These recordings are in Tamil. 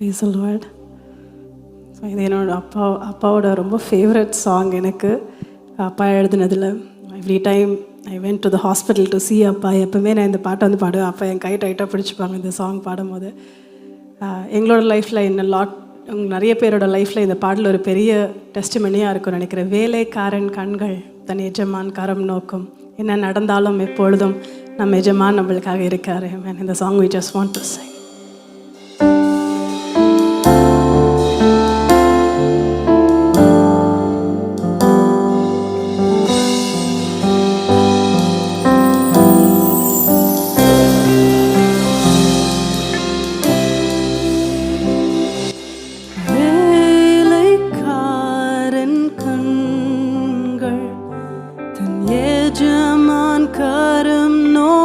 ப்ரைஸ் லார்ட் ஸோ இது என்னோட அப்பா அப்பாவோட ரொம்ப ஃபேவரட் சாங் எனக்கு. அப்பா எழுதுனதில் every time I went to the hospital to see அப்பா எப்போவுமே நான் இந்த பாட்டை வந்து பாடுவேன். அப்பா என் கை டைட்டாக பிடிச்சிப்பாங்க இந்த சாங் பாடும்போது. எங்களோட லைஃப்பில் என்ன லாட் நிறைய பேரோட லைஃப்பில் இந்த பாடல் ஒரு பெரிய டெஸ்டிமனியாக இருக்கும்னு நினைக்கிறேன். வேலைக்காரன் கண்கள் தன் எஜமான் கரம் நோக்கும். என்ன நடந்தாலும் எப்பொழுதும் நம்ம எஜமான் நம்மளுக்காக இருக்காரு. மேன் இந்த song we just want to sing.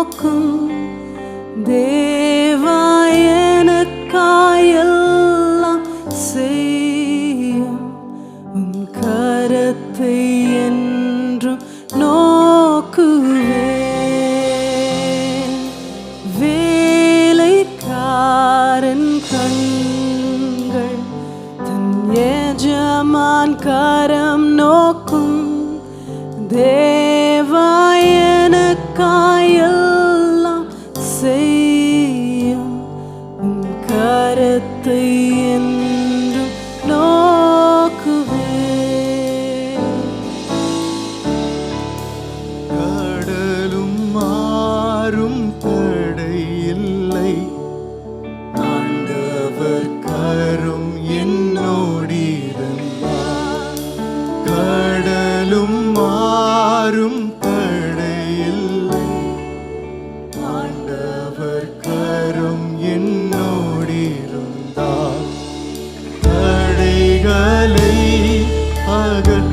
கரம் நோக்கும் தேவாயனக்காயெல்லாம் செய்யும். உன் கரத்தை என்றும் நோக்குவே வேலைக்காரன் கண்கள் தன் எஜமான் கரம் நோக்கும். தே கரத்தை என்றும் தடைகளை அகற்றும்